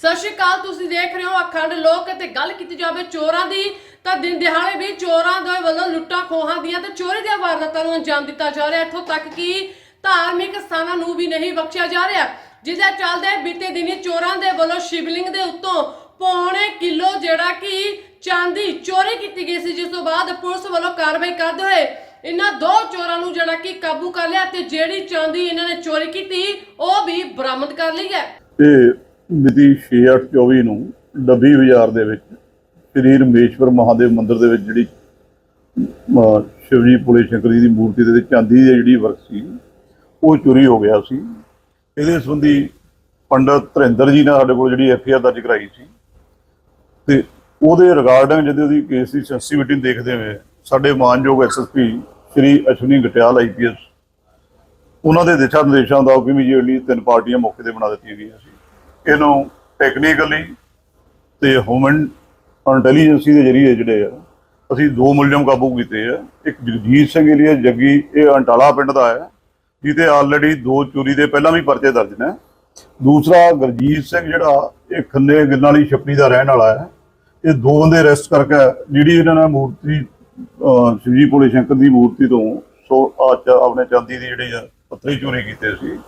ਸਤਿ ਸ਼੍ਰੀ ਅਕਾਲ, ਤੁਸੀਂ ਦੇਖ ਰਹੇ ਹੋ ਅਖੰਡ ਲੋਕ ਤੇ ਗੱਲ ਕੀਤੀ ਜਾਵੇ ਚੋਰਾਂ ਦੀ, ਤਾਂ ਦਿਨ ਦਿਹਾੜੇ ਵੀ ਚੋਰਾਂ ਦੇ ਵੱਲੋਂ ਲੁੱਟਾਂ ਖੋਹਾਂ ਦੀਆਂ ਤੇ ਚੋਰੀ ਦੀਆਂ ਵਾਰਦਾਤਾਂ ਨੂੰ ਅੰਜਾਮ ਦਿੱਤਾ ਜਾ ਰਿਹਾ। ਇੱਥੋਂ ਤੱਕ ਕਿ ਧਾਰਮਿਕ ਸਥਾਨਾਂ ਨੂੰ ਵੀ ਨਹੀਂ ਬਖਸ਼ਿਆ ਜਾ ਰਿਹਾ। ਜਿਹਦੇ ਚੱਲਦੇ ਬੀਤੇ ਦਿਨੀ ਚੋਰਾਂ ਦੇ ਵੱਲੋਂ ਸ਼ਿਵਲਿੰਗ ਦੇ ਉੱਤੋਂ ਪੌਣੇ ਕਿਲੋ ਜਿਹੜਾ ਕਿ ਚਾਂਦੀ ਚੋਰੀ ਕੀਤੀ ਗਈ ਸੀ, ਜਿਸ ਤੋਂ ਬਾਅਦ ਪੁਲਿਸ ਵੱਲੋਂ ਕਾਰਵਾਈ ਕਰਦੇ ਹੋਏ ਇਹਨਾਂ ਦੋ ਚੋਰਾਂ ਨੂੰ ਜਿਹੜਾ ਕਿ ਕਾਬੂ ਕਰ ਲਿਆ ਤੇ ਜਿਹੜੀ ਚਾਂਦੀ ਇਹਨਾਂ ਨੇ ਚੋਰੀ ਕੀਤੀ, ਉਹ ਵੀ ਬਰਾਮਦ ਕਰ ਲਈ ਹੈ। ਤੇ ਮਿਤੀ 6824 ਨੂੰ ਡੱਬੀ ਬਾਜ਼ਾਰ ਦੇ ਵਿੱਚ ਸ੍ਰੀ ਰਮੇਸ਼ਵਰ ਮਹਾਦੇਵ ਮੰਦਿਰ ਦੇ ਵਿੱਚ ਜਿਹੜੀ ਸ਼ਿਵਜੀ ਪੁਲੇ ਸ਼ੰਕਰ ਜੀ ਦੀ ਮੂਰਤੀ ਦੇ ਵਿੱਚ ਚਾਂਦੀ ਦੀ ਜਿਹੜੀ ਵਰਕ ਸੀ, ਉਹ ਚੋਰੀ ਹੋ ਗਿਆ ਸੀ। ਇਹਦੇ ਸੰਬੰਧੀ ਪੰਡਤ ਧਰਿੰਦਰ ਜੀ ਨੇ ਸਾਡੇ ਕੋਲ ਜਿਹੜੀ ਐਫ ਆਈ ਆਰ ਦਰਜ ਕਰਾਈ ਸੀ। ਤੇ ਉਹਦੇ ਰਿਗਾਰਡਿੰਗ ਜਦੋਂ ਉਹਦੀ ਕੇਸ ਦੀ ਸੈਂਸਿਟੀਵਿਟੀ ਨੂੰ ਦੇਖਦੇ ਹੋਏ ਸਾਡੇ ਮਾਨਯੋਗ ਐਸਐਸਪੀ ਸ਼੍ਰੀ ਅਸ਼ਵਨੀ ਗਟਿਆਲ ਆਈਪੀਐਸ ਉਹਨਾਂ ਦੇ ਦਿਸ਼ਾ ਨਿਰਦੇਸ਼ਾਂ ਦਾ ਇਮੀਡੀਏਟਲੀ ਤਿੰਨ ਪਾਰਟੀਆਂ ਮੌਕੇ ਤੇ ਬਣਾ ਦਿੱਤੀਆਂ ਗਈਆਂ ਸੀ। ਇਹਨੂੰ ਟੈਕਨੀਕਲੀ ਤੇ ਹਿਊਮਨ ਇੰਟੈਲੀਜੈਂਸੀ ਦੇ ਜਰੀਏ ਜਿਹੜੇ ਆ, ਅਸੀਂ ਦੋ ਮੁਲਜ਼ਮ ਕਾਬੂ ਕੀਤੇ ਆ। ਇੱਕ ਜਗਜੀਤ ਸਿੰਘ ਏਲੀਆ ਜੱਗੀ, ਇਹ ਅੰਟਾਲਾ ਪਿੰਡ ਦਾ ਹੈ ਜਿਹਦੇ ਆਲਰੇਡੀ ਦੋ ਚੋਰੀ ਦੇ ਪਹਿਲਾਂ ਵੀ ਪਰਚੇ ਦਰਜ ਨੇ। ਦੂਸਰਾ ਗੁਰਜੀਤ ਸਿੰਘ ਜਿਹੜਾ, ਇਹ ਖੰਨੇ ਗਿੱਲਾਂ ਵਾਲੀ ਛੱਪੜੀ ਦਾ ਰਹਿਣ ਵਾਲਾ ਹੈ ਇਹ ਦੋ ਬੰਦੇ ਅਰੈਸਟ ਕਰਕੇ, ਜਿਹੜੀ ਇਹਨਾਂ ਨੇ ਮੂਰਤੀ ਸ਼ਿਵਜੀ ਭੋਲੇ ਸ਼ੰਕਰ ਦੀ ਮੂਰਤੀ ਤੋਂ ਸੋ ਆਪਣੇ ਚਾਂਦੀ ਦੀ ਜਿਹੜੀ ਆ, ਪੱਥਰੀ ਚੋਰੀ ਕੀਤੇ ਸੀ,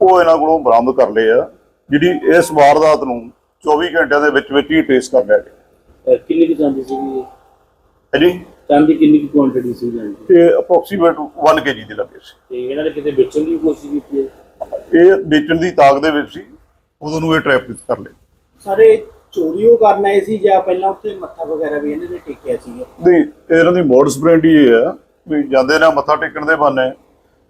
ਉਹ ਇਹਨਾਂ ਕੋਲੋਂ ਬਰਾਮਦ ਕਰ ਲਏ ਆ। ਜਿਹੜੀ ਇਸ ਵਾਰਦਾਤ ਨੂੰ 24 ਘੰਟਿਆਂ ਦੇ ਵਿੱਚ ਵਿੱਚ ਹੀ ਟ੍ਰੇਸ ਕਰ ਲਿਆ ਗਿਆ। ਅਹ ਕਿੰਨੀ ਕੁ ਚਾਂਦੀ ਸੀਗੀ ਹੈ ਜੀ? ਚਾਂਦੀ ਕਿੰਨੀ ਕੁ ਕੁਆਂਟੀਟੀ ਸੀ ਜਾਂਦੀ? ਤੇ ਅਪਰੋਕਸੀਮੇਟ 1 ਕੇਜੀ ਦੇ ਲੱਗੇ ਸੀ। ਤੇ ਇਹਨਾਂ ਨੇ ਕਿਤੇ ਵੇਚਣ ਦੀ ਕੋਸ਼ਿਸ਼ ਕੀਤੀ ਹੈ? ਇਹ ਵੇਚਣ ਦੀ ਤਾਕ ਦੇ ਵਿੱਚ ਸੀ ਉਦੋਂ ਨੂੰ ਇਹ ਟ੍ਰੈਪ ਕਰ ਲਏ ਸਾਰੇ ਚੋਰੀ ਉਹ ਕਰਨ ਆਏ ਸੀ ਜਾਂ ਪਹਿਲਾਂ ਉੱਥੇ ਮੱਥਾ ਵਗੈਰਾ ਵੀ ਇਹਨਾਂ ਨੇ ਟੇਕਿਆ ਸੀਗਾ ਨਹੀਂ ਇਹਨਾਂ ਦੀ ਮੋਡਸ ਬ੍ਰੈਂਡ ਹੀ ਇਹ ਆ ਵੀ ਜਾਂਦੇ ਨੇ ਮੱਥਾ ਟੇਕਣ ਦੇ ਬਹਾਨੇ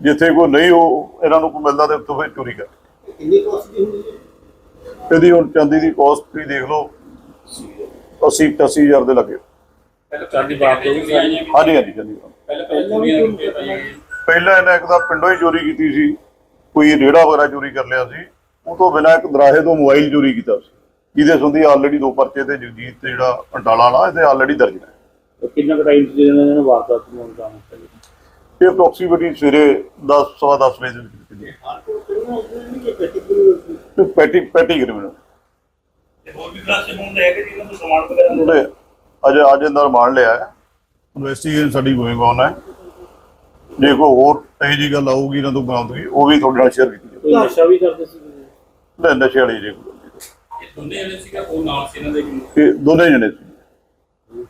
ਜਿੱਥੇ ਕੋਈ ਨਹੀਂ ਉਹ ਇਹਨਾਂ ਨੂੰ ਕੋਈ ਮਿਲਦਾ ਤੇ ਉੱਥੋਂ ਫਿਰ ਚੋਰੀ ਕਰ। ਕਿੰਨੀ ਕੋਸਟ ਦੀ ਹੁੰਦੀ ਹੈ ਇਹਦੀ ਹੁਣ ਚਾਂਦੀ ਦੀ ਕਾਸਟ ਤੁਸੀਂ ਦੇਖ ਲਓ 80 80000 ਦੇ ਲੱਗੇ। ਚਾਂਦੀ ਬਾਤ ਹੋਈ ਸੀ ਹਾਂਜੀ ਹਾਂਜੀ ਚਾਂਦੀ ਦਾ। ਪਹਿਲਾਂ ਇਹਨੇ ਇੱਕ ਦਾ ਪਿੰਡੋਂ ਹੀ ਚੋਰੀ ਕੀਤੀ ਸੀ ਕੋਈ ਰੇੜਾ ਵਗੈਰਾ ਚੋਰੀ ਕਰ ਲਿਆ ਸੀ। ਉਹ ਤੋਂ ਬਿਨਾਂ ਇੱਕ ਦਰਾਹੇ ਤੋਂ ਮੋਬਾਈਲ ਚੋਰੀ ਕੀਤਾ ਸੀ। ਜਿਹਦੇ ਸੰਬੰਧੀ ਆਲਰੇਡੀ ਦੋ ਪਰਚੇ ਤੇ ਜਗਜੀਤ ਤੇ ਜਿਹੜਾ ਅੰਟਾਲਾ ਵਾਲਾ ਇਹਦੇ ਆਲਰੇਡੀ ਦਰਜ ਨੇ। ਕਿੰਨਾ ਕੁ ਟਾਈਮ ਸੀ ਇਹਨਾਂ ਨੇ ਵਾਰਦਾਤ ਨੂੰ ਅੰਜਾਮ ਦਿੱਤਾ? ਇਹ ਅਪਰੋਕਸੀਮੇਟਲੀ ਸਵੇਰੇ 10 ਸਵਾ 10 ਵਜੇ ਦੇ ਵਿੱਚ ਨਹੀਂ ਕਿ। ਤੇ ਪੈਟੀ ਪੈਟੀ ਕ੍ਰਿਮੀਨਲ ਹੋਰ ਵੀ ਕਲਾਸੇ ਹੁੰਦੇ ਹੈਗੇ ਜਿਹਨਾਂ ਤੋਂ ਸਮਾਨ ਵਗੈਰਾ ਉਹਨੇ ਅਜੇ ਅੱਜ ਅੰਦਰ ਮਾਰ ਲਿਆ ਹੈ। ਇਨਵੈਸਟੀਗੇਸ਼ਨ ਸਾਡੀ ਗੋਇੰਗ ਔਨ ਹੈ ਜੇ ਕੋਈ ਹੋਰ ਇਹੋ ਜਿਹੀ ਗੱਲ ਆਊਗੀ ਇਹਨਾਂ ਤੋਂ ਬਰਾਮਦਗੀ ਉਹ ਵੀ ਤੁਹਾਡੇ ਨਾਲ ਸ਼ੇਅਰ ਕੀਤੀ ਕੋਈ ਨਸ਼ਾ ਵੀ ਕਰਦੇ ਸੀ? ਜਾਊਗੀ ਨਸ਼ੇ ਵਾਲੀ ਜੇ। ਦੋਨੇ ਜਿਹੜੇ ਸੀਗਾ ਉਹ ਨਾਲ ਸੀ ਇਹਨਾਂ ਦੇ। ਨਹੀਂ। ਇਹ ਦੋਨੇ ਜਣੇ ਸੀ।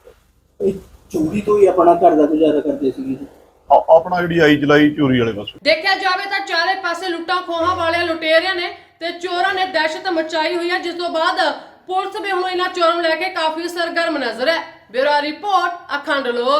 ਚੋਰੀ ਤੋਂ ਹੀ ਆਪਣਾ ਘਰ ਦਾ ਗੁਜ਼ਾਰਾ ਕਰਦੇ ਸੀਗੇ ਜੀ। ਆ- ਆਪਣਾ ਜਿਹੜੀ ਆਈ ਚਲਾਈ ਚੋਰੀ ਵਾਲੇ ਪਾਸੇ। ਦੇਖਿਆ ਜਾਵੇ ਤਾਂ ਚਾਰੇ ਪਾਸੇ ਲੁੱਟਾਂ ਖੋਹਾਂ ਵਾਲਿਆਂ ਲੁਟੇਰਿਆਂ ਨੇ ਤੇ ਚੋਰਾਂ ਨੇ ਦਹਿਸ਼ਤ ਮਚਾਈ ਹੋਈ ਹੈ, ਜਿਸ ਤੋਂ ਬਾਅਦ ਪੁਲਿਸ ਵੀ ਹੁਣ ਇਹਨਾਂ ਚੋਰਾਂ ਨੂੰ ਲੈ ਕੇ ਕਾਫੀ ਸਰਗਰਮ ਨਜ਼ਰ ਹੈ। ਬਿਊਰੋ ਰਿਪੋਰਟ, ਅਖੰਡ ਲੋਕ।